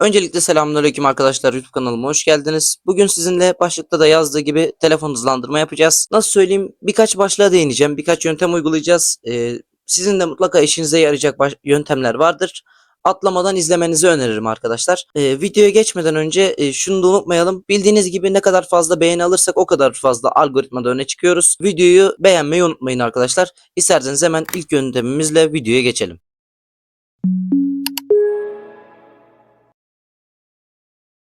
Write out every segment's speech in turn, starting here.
Öncelikle selamünaleyküm arkadaşlar YouTube kanalıma hoş geldiniz. Bugün sizinle başlıkta da yazdığı gibi telefon hızlandırma yapacağız. Nasıl söyleyeyim birkaç başlığa değineceğim. Birkaç yöntem uygulayacağız. Ee, sizin de mutlaka işinize yarayacak yöntemler vardır. Atlamadan izlemenizi öneririm arkadaşlar. Ee, videoya geçmeden önce e, şunu da unutmayalım. Bildiğiniz gibi ne kadar fazla beğeni alırsak o kadar fazla algoritmada öne çıkıyoruz. Videoyu beğenmeyi unutmayın arkadaşlar. İsterseniz hemen ilk yöntemimizle videoya geçelim.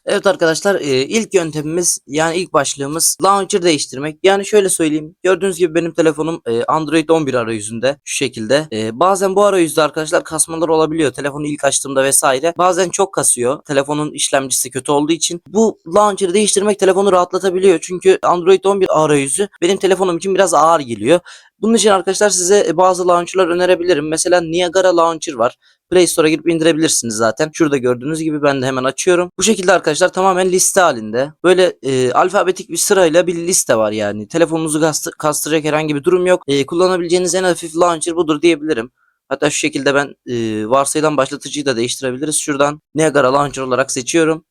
Evet arkadaşlar e, ilk yöntemimiz yani ilk başlığımız launcher değiştirmek. Yani şöyle söyleyeyim. Gördüğünüz gibi benim telefonum e, Android 11 arayüzünde şu şekilde. E, bazen bu arayüzde arkadaşlar kasmalar olabiliyor. Telefonu ilk açtığımda vesaire. Bazen çok kasıyor. Telefonun işlemcisi kötü olduğu için. Bu launcher'ı değiştirmek telefonu rahatlatabiliyor. Çünkü Android 11 arayüzü benim telefonum için biraz ağır geliyor. Bunun için arkadaşlar size bazı launcher'lar önerebilirim. Mesela Niagara Launcher var. Play Store'a girip indirebilirsiniz zaten. Şurada gördüğünüz gibi ben de hemen açıyorum. Bu şekilde arkadaşlar tamamen liste halinde. Böyle e, alfabetik bir sırayla bir liste var yani. Telefonunuzu kastı- kastıracak herhangi bir durum yok. E, kullanabileceğiniz en hafif launcher budur diyebilirim. Hatta şu şekilde ben e, varsayılan başlatıcıyı da değiştirebiliriz. Şuradan Niagara Launcher olarak seçiyorum.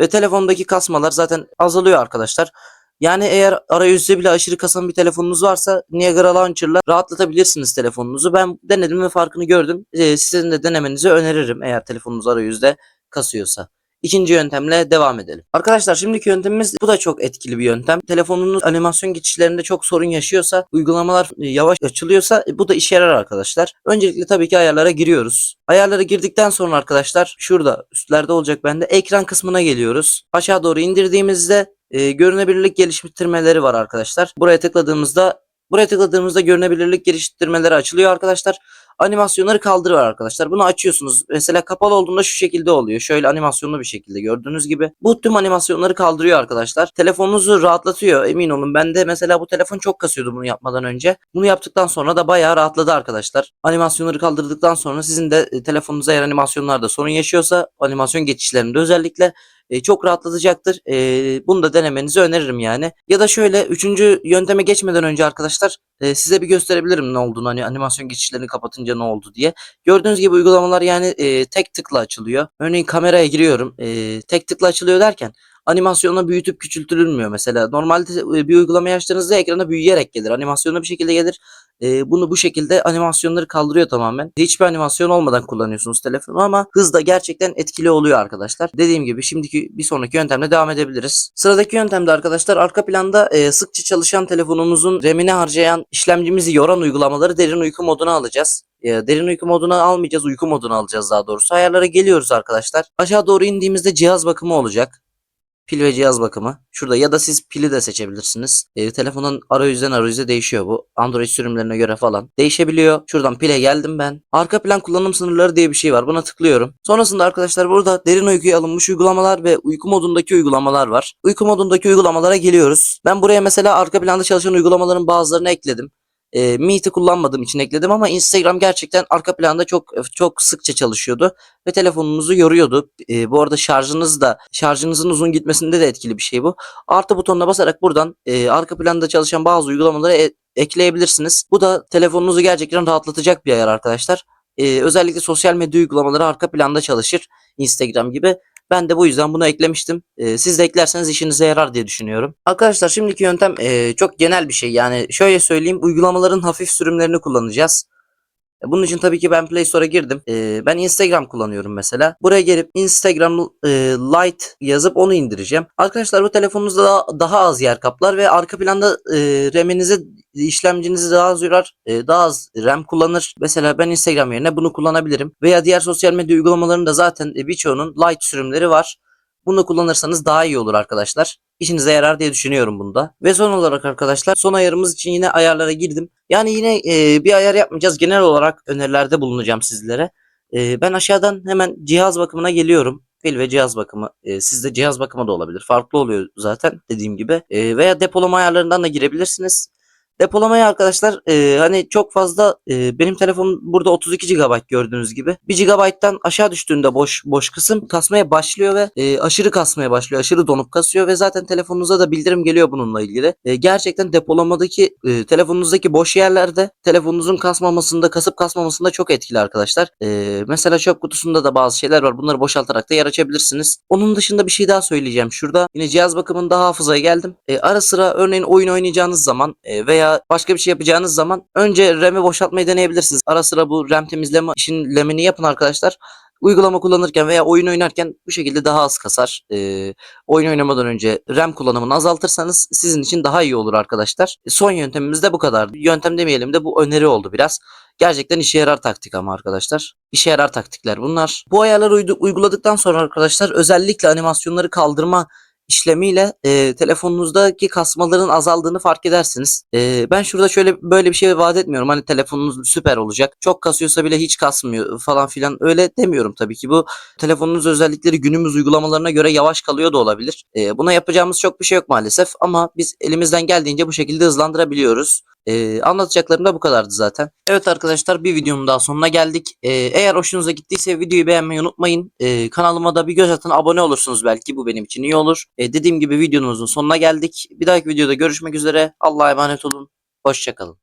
Ve telefondaki kasmalar zaten azalıyor arkadaşlar. Yani eğer arayüzde bile aşırı kasan bir telefonunuz varsa Niagara Launcher'la rahatlatabilirsiniz telefonunuzu. Ben denedim ve farkını gördüm. Ee, sizin de denemenizi öneririm eğer telefonunuz arayüzde kasıyorsa. İkinci yöntemle devam edelim. Arkadaşlar şimdiki yöntemimiz bu da çok etkili bir yöntem. Telefonunuz animasyon geçişlerinde çok sorun yaşıyorsa, uygulamalar e, yavaş açılıyorsa e, bu da işe yarar arkadaşlar. Öncelikle tabii ki ayarlara giriyoruz. Ayarlara girdikten sonra arkadaşlar şurada üstlerde olacak bende ekran kısmına geliyoruz. Aşağı doğru indirdiğimizde e, görünebilirlik geliştirmeleri var arkadaşlar. Buraya tıkladığımızda buraya tıkladığımızda görünebilirlik geliştirmeleri açılıyor arkadaşlar. Animasyonları kaldırıyor arkadaşlar. Bunu açıyorsunuz. Mesela kapalı olduğunda şu şekilde oluyor. Şöyle animasyonlu bir şekilde gördüğünüz gibi. Bu tüm animasyonları kaldırıyor arkadaşlar. Telefonunuzu rahatlatıyor emin olun. Ben de mesela bu telefon çok kasıyordu bunu yapmadan önce. Bunu yaptıktan sonra da bayağı rahatladı arkadaşlar. Animasyonları kaldırdıktan sonra sizin de e, telefonunuza eğer animasyonlarda sorun yaşıyorsa animasyon geçişlerinde özellikle e, çok rahatlatacaktır. E, bunu da denemenizi öneririm yani. Ya da şöyle üçüncü yönteme geçmeden önce arkadaşlar e, size bir gösterebilirim ne olduğunu hani animasyon geçişlerini kapatınca ne oldu diye. Gördüğünüz gibi uygulamalar yani e, tek tıkla açılıyor. Örneğin kameraya giriyorum. E, tek tıkla açılıyor derken animasyonla büyütüp küçültülmüyor mesela. Normalde e, bir uygulama açtığınızda ekrana büyüyerek gelir. Animasyonla bir şekilde gelir. E, bunu bu şekilde animasyonları kaldırıyor tamamen. Hiçbir animasyon olmadan kullanıyorsunuz telefonu ama hız da gerçekten etkili oluyor arkadaşlar. Dediğim gibi şimdiki bir sonraki yöntemle devam edebiliriz. Sıradaki yöntemde arkadaşlar arka planda e, sıkça çalışan telefonumuzun RAM'ini harcayan işlemcimizi yoran uygulamaları derin uyku moduna alacağız. Derin uyku moduna almayacağız, uyku moduna alacağız daha doğrusu. Ayarlara geliyoruz arkadaşlar. Aşağı doğru indiğimizde cihaz bakımı olacak. Pil ve cihaz bakımı. Şurada ya da siz pili de seçebilirsiniz. E, telefonun arayüzden arayüze değişiyor bu. Android sürümlerine göre falan. Değişebiliyor. Şuradan pile geldim ben. Arka plan kullanım sınırları diye bir şey var. Buna tıklıyorum. Sonrasında arkadaşlar burada derin uykuya alınmış uygulamalar ve uyku modundaki uygulamalar var. Uyku modundaki uygulamalara geliyoruz. Ben buraya mesela arka planda çalışan uygulamaların bazılarını ekledim. E, Meet'i kullanmadığım için ekledim ama Instagram gerçekten arka planda çok çok sıkça çalışıyordu ve telefonunuzu yoruyordu. E, bu arada şarjınız da şarjınızın uzun gitmesinde de etkili bir şey bu. Artı butonuna basarak buradan e, arka planda çalışan bazı uygulamaları e- ekleyebilirsiniz. Bu da telefonunuzu gerçekten rahatlatacak bir ayar arkadaşlar. E, özellikle sosyal medya uygulamaları arka planda çalışır. Instagram gibi. Ben de bu yüzden bunu eklemiştim. E, siz de eklerseniz işinize yarar diye düşünüyorum. Arkadaşlar şimdiki yöntem e, çok genel bir şey. Yani şöyle söyleyeyim uygulamaların hafif sürümlerini kullanacağız. Bunun için tabii ki ben Play Store'a girdim. E, ben Instagram kullanıyorum mesela. Buraya gelip Instagram e, Lite yazıp onu indireceğim. Arkadaşlar bu telefonunuzda daha, daha az yer kaplar ve arka planda e, RAM'inize işlemcinizi daha az yorar, e, daha az RAM kullanır. Mesela ben Instagram yerine bunu kullanabilirim. Veya diğer sosyal medya uygulamalarında zaten e, birçoğunun Lite sürümleri var. Bunu kullanırsanız daha iyi olur arkadaşlar. İşinize yarar diye düşünüyorum bunda. Ve son olarak arkadaşlar son ayarımız için yine ayarlara girdim. Yani yine e, bir ayar yapmayacağız. Genel olarak önerilerde bulunacağım sizlere. E, ben aşağıdan hemen cihaz bakımına geliyorum. Pil ve cihaz bakımı. E, sizde cihaz bakımı da olabilir. Farklı oluyor zaten dediğim gibi. E, veya depolama ayarlarından da girebilirsiniz. Depolamayı arkadaşlar e, hani çok fazla e, benim telefonum burada 32 GB gördüğünüz gibi. 1 GB'tan aşağı düştüğünde boş boş kısım kasmaya başlıyor ve e, aşırı kasmaya başlıyor. Aşırı donup kasıyor ve zaten telefonunuza da bildirim geliyor bununla ilgili. E, gerçekten depolamadaki e, telefonunuzdaki boş yerlerde telefonunuzun kasmamasında kasıp kasmamasında çok etkili arkadaşlar. E, mesela çöp kutusunda da bazı şeyler var. Bunları boşaltarak da yer açabilirsiniz. Onun dışında bir şey daha söyleyeceğim. Şurada yine cihaz bakımında hafızaya geldim. E, ara sıra örneğin oyun oynayacağınız zaman e, veya başka bir şey yapacağınız zaman önce RAM'i boşaltmayı deneyebilirsiniz. Ara sıra bu RAM temizleme işin RAM'ini yapın arkadaşlar. Uygulama kullanırken veya oyun oynarken bu şekilde daha az kasar. E, oyun oynamadan önce RAM kullanımını azaltırsanız sizin için daha iyi olur arkadaşlar. E, son yöntemimiz de bu kadar. Yöntem demeyelim de bu öneri oldu biraz. Gerçekten işe yarar taktik ama arkadaşlar. İşe yarar taktikler bunlar. Bu ayarları uyguladıktan sonra arkadaşlar özellikle animasyonları kaldırma işlemiyle e, telefonunuzdaki kasmaların azaldığını fark edersiniz. E, ben şurada şöyle böyle bir şey vaat etmiyorum. Hani telefonunuz süper olacak. Çok kasıyorsa bile hiç kasmıyor falan filan. Öyle demiyorum tabii ki. Bu telefonunuz özellikleri günümüz uygulamalarına göre yavaş kalıyor da olabilir. E, buna yapacağımız çok bir şey yok maalesef ama biz elimizden geldiğince bu şekilde hızlandırabiliyoruz. Ee, anlatacaklarım da bu kadardı zaten. Evet arkadaşlar bir videonun daha sonuna geldik. Ee, eğer hoşunuza gittiyse videoyu beğenmeyi unutmayın. Ee, kanalıma da bir göz atın abone olursunuz belki bu benim için iyi olur. Ee, dediğim gibi videomuzun sonuna geldik. Bir dahaki videoda görüşmek üzere. Allah'a emanet olun. Hoşçakalın.